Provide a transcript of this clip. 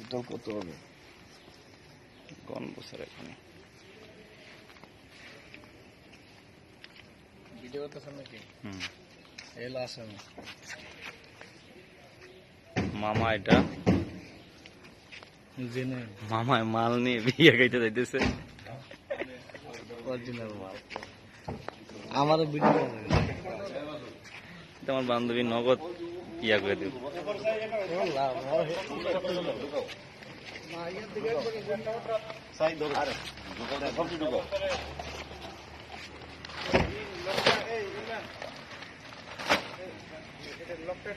বছর কত? হবে? কোন বছর এখানে? ভিডিও করতেছেন নাকি? হুম। এই মামা এটা? জেনে। মামায় মাল নিয়ে বিয়ে খাইতে যাইতেছে। অরিজিনাল মাল। আমার ভিডিও তোমার বান্ধবী নগদ ইয়া করে দিব লকটা